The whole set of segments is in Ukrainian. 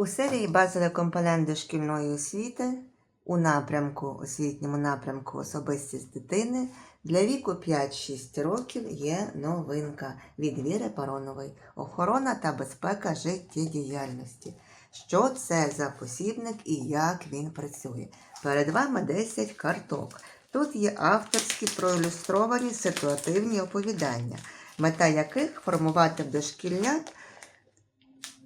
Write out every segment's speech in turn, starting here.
У серії базові компоненти шкільної освіти у напрямку, освітньому напрямку особистість дитини для віку 5-6 років є новинка від Віри Паронової Охорона та безпека життєдіяльності. Що це за посібник і як він працює? Перед вами 10 карток. Тут є авторські проілюстровані ситуативні оповідання, мета яких формувати в дошкільнят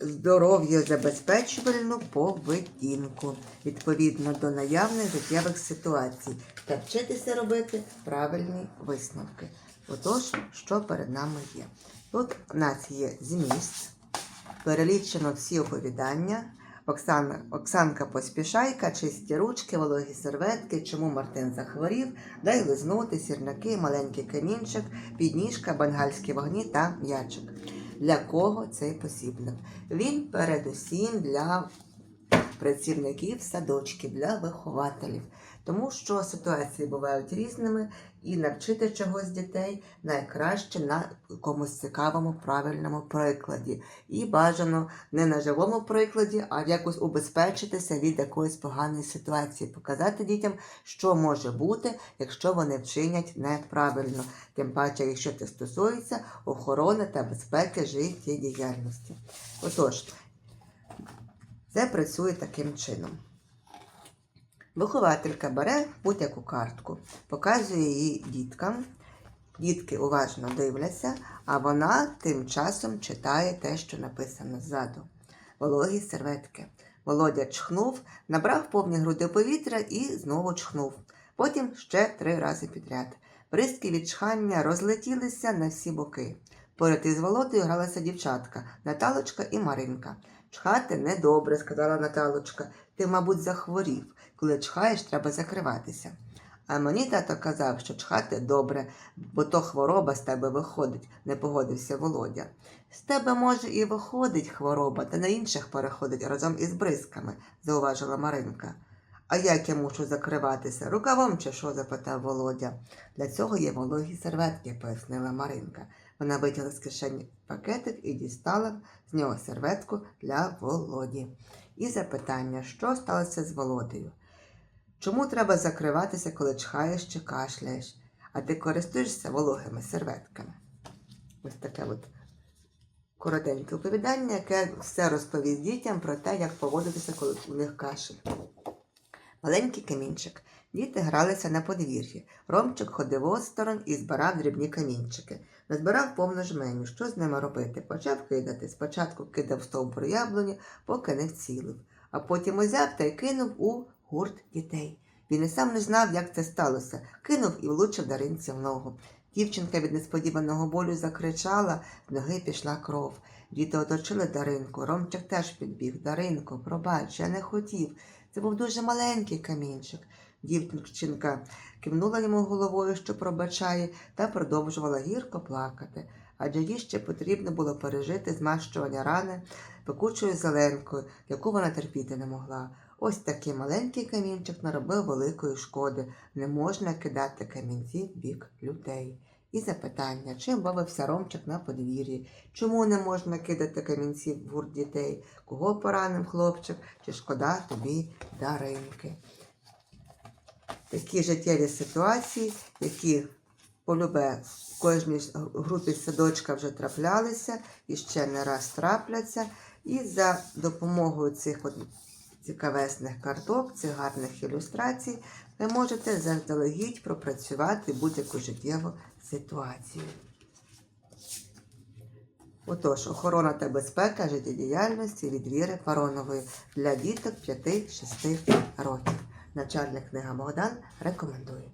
здоров'я забезпечувальну поведінку відповідно до наявних життєвих ситуацій та вчитися робити правильні висновки. Отож, що перед нами є? Тут у нас є зміст, перелічено всі оповідання. Оксана, Оксанка Поспішайка, чисті ручки, вологі серветки, чому Мартин захворів, дай лизнути, сірники, маленький камінчик, підніжка, бенгальські вогні та м'ячик. Для кого цей посібник? Він передусім для працівників садочків, для вихователів, тому що ситуації бувають різними, і навчити чогось дітей найкраще на якомусь цікавому, правильному прикладі. І бажано не на живому прикладі, а якось убезпечитися від якоїсь поганої ситуації, показати дітям, що може бути, якщо вони вчинять неправильно, тим паче, якщо це стосується охорони та безпеки життєдіяльності. Отож, це працює таким чином. Вихователька бере будь-яку картку, показує її діткам. Дітки уважно дивляться, а вона тим часом читає те, що написано ззаду. Вологі серветки. Володя чхнув, набрав повні груди повітря і знову чхнув. Потім ще три рази підряд. Бризки від чхання розлетілися на всі боки. Поряд із Володою гралася дівчатка Наталочка і Маринка. Чхати недобре, сказала Наталочка. Ти, мабуть, захворів. Коли чхаєш, треба закриватися. А мені тато казав, що чхати добре, бо то хвороба з тебе виходить, не погодився Володя. З тебе, може, і виходить хвороба, та на інших переходить разом із бризками, зауважила Маринка. А як я мушу закриватися? Рукавом чи що? запитав Володя. Для цього є вологі серветки, пояснила Маринка. Вона витягла з кишені пакетик і дістала з нього серветку для Володі. І запитання, що сталося з Володею? Чому треба закриватися, коли чхаєш чи кашляєш, а ти користуєшся вологими серветками? Ось таке от коротеньке оповідання, яке все розповість дітям про те, як поводитися, коли у них кашель. Маленький камінчик. Діти гралися на подвір'ї. Ромчик ходив осторонь і збирав дрібні камінчики. Назбирав повну жменю. Що з ними робити? Почав кидати. Спочатку кидав стовбур яблуні, поки не вцілив, а потім узяв та й кинув у гурт дітей. Він і сам не знав, як це сталося. Кинув і влучив Даринці в ногу. Дівчинка від несподіваного болю закричала, з ноги пішла кров. Діти оточили Даринку. Ромчик теж підбіг. Даринко, пробач, я не хотів. Це був дуже маленький камінчик. Дівчинка кивнула йому головою, що пробачає, та продовжувала гірко плакати. Адже їй ще потрібно було пережити змащування рани пекучою зеленкою, яку вона терпіти не могла. Ось такий маленький камінчик наробив великої шкоди. Не можна кидати камінці в бік людей. І запитання, чим бавився Ромчик на подвір'ї, чому не можна кидати камінці в гурт дітей, кого поранив хлопчик, чи шкода тобі даринки. Такі життєві ситуації, які полюбе в кожній групі садочка вже траплялися і ще не раз трапляться. І за допомогою цих цікавесних карток, цих гарних ілюстрацій, ви можете заздалегідь пропрацювати будь-яку життєву ситуацію. Отож, охорона та безпека життєдіяльності від Віри Паронової для діток 5-6 років. Начальник книга Богдан рекомендує.